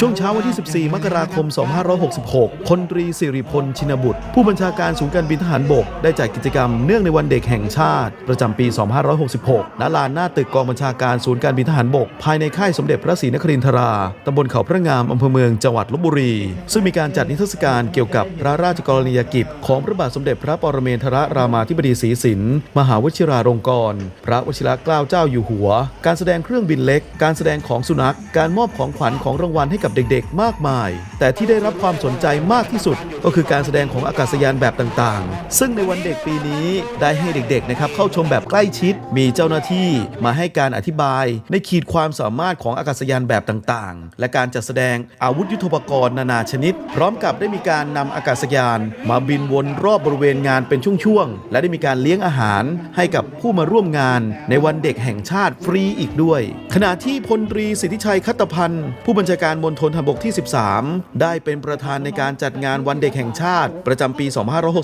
ช่วงเช้าวันที่ 14 มกราคม 2566พลตรีสิริพลชินบุตร ผู้บัญชาการศูนย์การบินทหารบก ได้จัดกิจกรรมเนื่องในวันเด็กแห่งชาติ ประจำปี 2566 ณ ลานหน้าตึกกองบัญชาการศูนย์การบินทหารบก ภายในค่ายสมเด็จพระศรีนครินทรา ตำบลเขาพระงาม อำเภอเมือง จังหวัดลบบุรี ซึ่งมีการจัดนิทรรศการเกี่ยวกับพระราชกรณียกิจ ของพระบาทสมเด็จพระปรเมนทรรามาธิบดีศรีสิน มหาวชิราลงกรณ์ พระวชิรเกล้าเจ้าอยู่หัว การแสดงเครื่องบินเล็ก การแสดงของสุนัข การมอบของขวัญของรางวัลให้กับเด็กๆ มากมาย แต่ที่ได้รับความสนใจมากที่สุด ก็คือการแสดงของอากาศยานแบบต่างๆ ซึ่งในวันเด็กปีนี้ได้ให้เด็กๆนะครับเข้าชมแบบใกล้ชิด มีเจ้าหน้าที่มาให้การอธิบาย ในขีดความสามารถของอากาศยานแบบต่างๆ และการจัดแสดงอาวุธยุทโธปกรณ์นานาชนิด พร้อมกับได้มีการนำอากาศยาน มาบินวนรอบบริเวณงานเป็นช่วงๆและได้มีการเลี้ยงอาหารให้กับผู้มาร่วมงาน ในวันเด็กแห่งชาติฟรีอีกด้วย ขณะที่พลตรีสิทธิชัยคัตตพันธ์ผู้บัญชาการมณฑลทหารบกที่ 13 ได้เป็นประธานในการจัดงานวันเด็กแห่งชาติ ประจำปี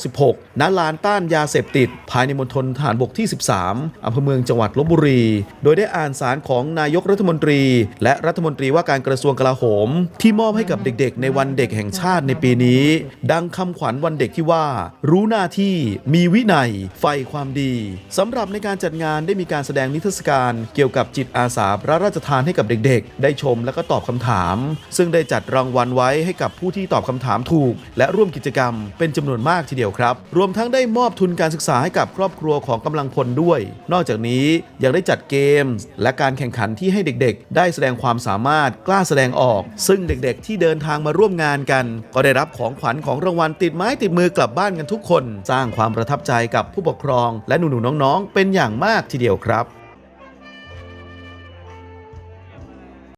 2566 ณ ลานต้านยาเสพติด ภายในมณฑลทหารบกที่ 13 อำเภอเมืองจังหวัดลบบุรี โดยได้อ่านสารของนายกรัฐมนตรี และรัฐมนตรีว่าการกระทรวงกลาโหม ที่มอบให้กับเด็กๆ ในวันเด็กแห่งชาติในปีนี้ ดังคำขวัญวันเด็กที่ว่า รู้หน้าที่มีวินัยใฝ่ความดีสำหรับในการจัดงานได้มีการแสดงนิทรรศการ เกี่ยวกับจิตอาสาพระราชทานให้กับเด็กๆ ได้ชมและก็ตอบคำถามซึ่งได้จัดรางวัลไว้ให้กับผู้ที่ตอบคำถามถูก และร่วมกิจกรรมเป็นจำนวนมากทีเดียวครับ รวมทั้งได้มอบทุนการศึกษาให้กับครอบครัวของกำลังพลด้วย นอกจากนี้ยังได้จัดเกม และการแข่งขันที่ให้เด็กๆ ได้แสดงความสามารถกล้าแสดงออก ซึ่งเด็กๆ ที่เดินทางมาร่วมงานกัน ก็ได้รับของขวัญของรางวัลติดไม้ติดมือกลับบ้านกันทุกคน สร้างความประทับใจกับผู้ปกครอง และหนูๆน้องๆ เป็นอย่างมากทีเดียวครับ